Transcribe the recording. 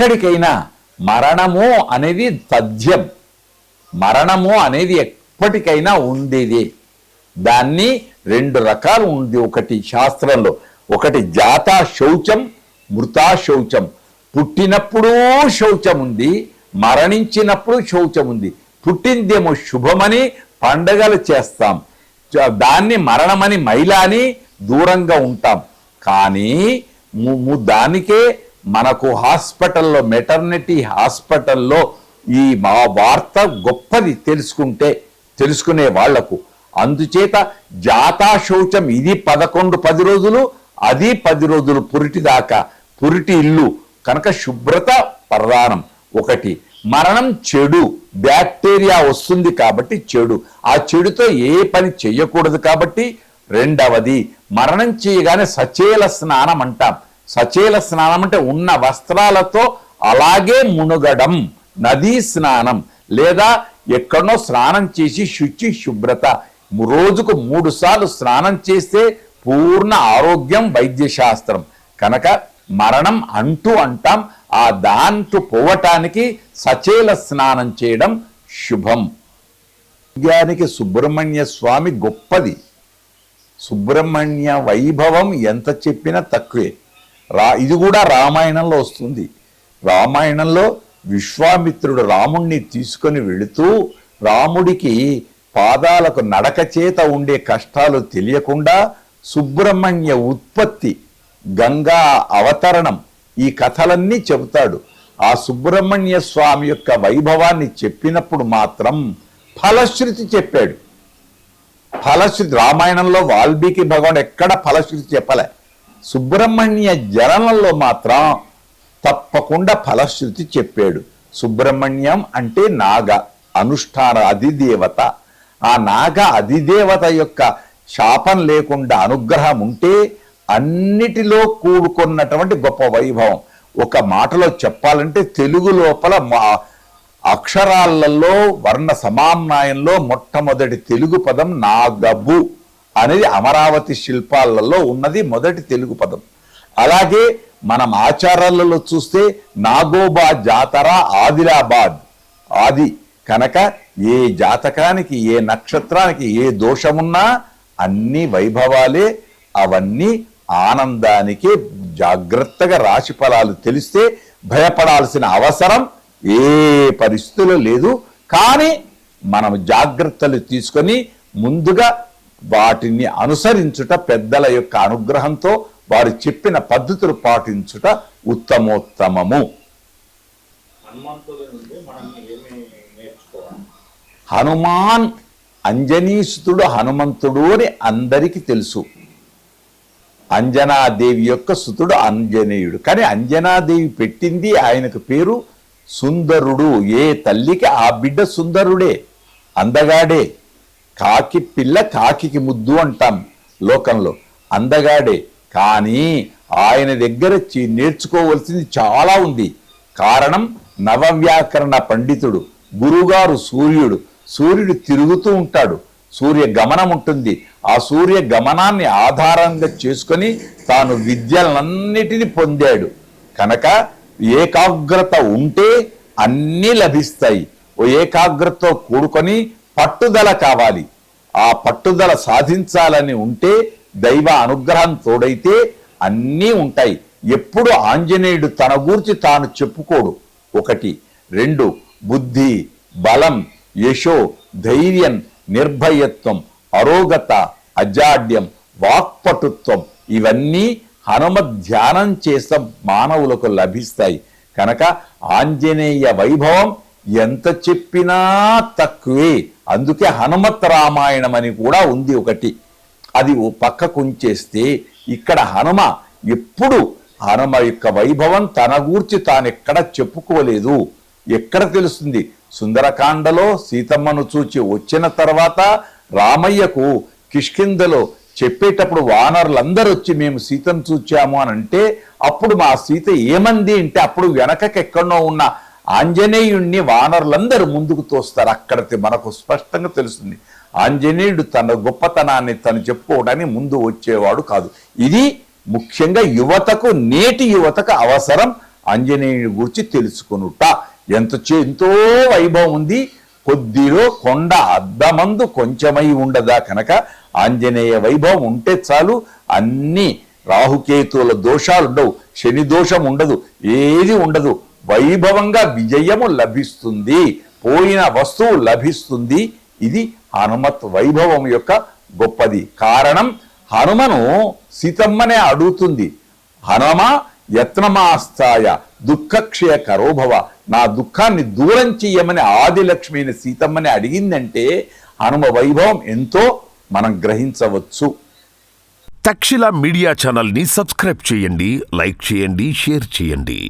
ఎక్కడికైనా మరణము అనేది తథ్యం మరణము అనేది ఎప్పటికైనా ఉండేది. దాన్ని రెండు రకాలు ఉంది ఒకటి శాస్త్రంలో ఒకటి జాతా శౌచం మృతా శౌచం. పుట్టినప్పుడు శౌచం ఉంది మరణించినప్పుడు శౌచం ఉంది. పుట్టిందేమో శుభమని పండగలు చేస్తాం. దాన్ని మరణమని మైలాని దూరంగా ఉంటాం. కానీ దానికే మనకు హాస్పిటల్లో మెటర్నిటీ హాస్పిటల్లో ఈ మా వార్త గొప్పది తెలుసుకుంటే తెలుసుకునే వాళ్ళకు. అందుచేత జాతా శౌచం ఇది పదకొండు పది రోజులు అది పది రోజులు పురిటి దాకా పురిటి ఇల్లు కనుక శుభ్రత ప్రధానం. ఒకటి మరణం చెడు బ్యాక్టీరియా వస్తుంది కాబట్టి చెడు. ఆ చెడుతో ఏ పని చెయ్యకూడదు కాబట్టి రెండవది మరణం చేయగానే సచేల స్నానం అంటాం. సచేల స్నానం అంటే ఉన్న వస్త్రాలతో అలాగే మునుగడం నదీ స్నానం లేదా ఎక్కడనో స్నానం చేసి శుచి శుభ్రత. రోజుకు మూడు సార్లు స్నానం చేస్తే పూర్ణ ఆరోగ్యం వైద్యశాస్త్రం. కనుక మరణం అంటూ అంటాం ఆ దాంతో పోవటానికి సచేల స్నానం చేయడం శుభం. ఆరోగ్యానికి సుబ్రహ్మణ్య స్వామి గొప్పది. సుబ్రహ్మణ్య వైభవం ఎంత చెప్పినా తక్కువే. రా ఇది కూడా రామాయణంలో వస్తుంది. రామాయణంలో విశ్వామిత్రుడు రాముణ్ణి తీసుకొని వెళుతూ రాముడికి పాదాలకు నడక చేత ఉండే కష్టాలు తెలియకుండా సుబ్రహ్మణ్య ఉత్పత్తి గంగా అవతరణం ఈ కథలన్నీ చెబుతాడు. ఆ సుబ్రహ్మణ్య స్వామి యొక్క వైభవాన్ని చెప్పినప్పుడు మాత్రం ఫలశ్రుతి చెప్పాడు. ఫలశ్రుతి రామాయణంలో వాల్మీకి భగవాన్ ఎక్కడ ఫలశ్రుతి చెప్పలే? సుబ్రహ్మణ్య జననంలో మాత్రం తప్పకుండా ఫలశ్రుతి చెప్పాడు. సుబ్రహ్మణ్యం అంటే నాగ అనుష్ఠాన అధిదేవత. ఆ నాగ అధిదేవత యొక్క శాపం లేకుండా అనుగ్రహం ఉంటే అన్నిటిలో కూడుకున్నటువంటి గొప్ప వైభవం. ఒక మాటలో చెప్పాలంటే తెలుగు లోపల మా అక్షరాలలో వర్ణ సమామ్నాయంలో మొట్టమొదటి తెలుగు పదం నాగబు. అనేది అమరావతి శిల్పాలలో ఉన్నది మొదటి తెలుగు పదం. అలాగే మనం ఆచారాలలో చూస్తే నాగోబా జాతర ఆదిలాబాద్. ఆది కనుక ఏ జాతకానికి ఏ నక్షత్రానికి ఏ దోషమున్నా అన్ని వైభవాలే అవన్నీ ఆనందానికి జాగ్రత్తగా రాశి ఫలాలు తెలిస్తే భయపడాల్సిన అవసరం ఏ పరిస్థితుల్లో లేదు. కానీ మనం జాగ్రత్తలు తీసుకొని ముందుగా వాటిని అనుసరించుట పెద్దల యొక్క అనుగ్రహంతో వారు చెప్పిన పద్ధతులు పాటించుట ఉత్తమోత్తమము. హనుమాన్ అంజనీసుతుడు హనుమంతుడు అని అందరికీ తెలుసు. అంజనాదేవి యొక్క సుతుడు అంజనేయుడు. కానీ అంజనాదేవి పెట్టింది ఆయనకు పేరు సుందరుడు. ఏ తల్లికి ఆ బిడ్డ సుందరుడే? అందగాడే. కాకి పిల్ల కాకికి ముద్దు అంటాం లోకంలో. అందగాడే. కానీ ఆయన దగ్గర నేర్చుకోవలసింది చాలా ఉంది. కారణం నవవ్యాకరణ పండితుడు గురుగారు సూర్యుడు. సూర్యుడు తిరుగుతూ ఉంటాడు. సూర్య గమనం ఉంటుంది. ఆ సూర్య గమనాన్ని ఆధారంగా చేసుకొని తాను విద్యలన్నిటిని పొందాడు. కనుక ఏకాగ్రత ఉంటే అన్నీ లభిస్తాయి. ఓ ఏకాగ్రతతో కూడుకొని పట్టుదల కావాలి. ఆ పట్టుదల సాధించాలని ఉంటే దైవ అనుగ్రహం తోడైతే అన్నీ ఉంటాయి. ఎప్పుడు ఆంజనేయుడు తన గూర్చి తాను చెప్పుకోడు. ఒకటి. రెండు. బుద్ధి బలం యశో ధైర్యం నిర్భయత్వం అరోగత అజాడ్యం వాక్పటుత్వం ఇవన్నీ హనుమ ధ్యానం చేస్తే మానవులకు లభిస్తాయి. కనుక ఆంజనేయ వైభవం ఎంత చెప్పినా తక్కువే. అందుకే హనుమత్ రామాయణం అని కూడా ఉంది ఒకటి. అది ఓ పక్కకు ఉంచేస్తే ఇక్కడ హనుమ ఎప్పుడు హనుమ యొక్క వైభవం తన గూర్చి తానెక్కడ చెప్పుకోలేదు. ఎక్కడ తెలుస్తుంది? సుందరకాండలో సీతమ్మను చూచి వచ్చిన తర్వాత రామయ్యకు కిష్కిందలో చెప్పేటప్పుడు వానరులందరూ వచ్చి మేము సీతను చూచాము అని అంటే అప్పుడు మా సీత ఏమంది అంటే అప్పుడు వెనకకి ఎక్కడనో ఉన్న ఆంజనేయుణ్ణి వానరులందరూ ముందుకు తోస్తారు. అక్కడ మనకు స్పష్టంగా తెలుస్తుంది. ఆంజనేయుడు తన గొప్పతనాన్ని తను చెప్పుకోవడానికి ముందు వచ్చేవాడు కాదు. ఇది ముఖ్యంగా యువతకు నేటి యువతకు అవసరం. ఆంజనేయుని గురించి తెలుసుకొనుట. ఎంత చే- ఎంతో వైభవం ఉంది. కొద్దిలో కొండ అద్దమందు కొంచెమై ఉండదా కనుక ఆంజనేయ వైభవం ఉంటే చాలు. అన్ని రాహుకేతువుల దోషాలు ఉండవు శని దోషం ఉండదు. ఏది ఉండదు. వైభవంగా విజయము లభిస్తుంది పోయిన వస్తువు లభిస్తుంది. ఇది హనుమత్ వైభవం యొక్క గొప్పది. కారణం హనుమను సీతమ్మనే అడుగుతుంది. హనుమ యత్నమాస్తాయ దుఃఖక్షయ కరోభవ నా దుఃఖాన్ని దూరం చెయ్యమని ఆదిలక్ష్మిని సీతమ్మని అడిగిందంటే హనుమ వైభవం ఎంతో మనం గ్రహించవచ్చు. తక్షిల మీడియా ఛానల్ని సబ్స్క్రైబ్ చేయండి లైక్ చేయండి షేర్ చేయండి.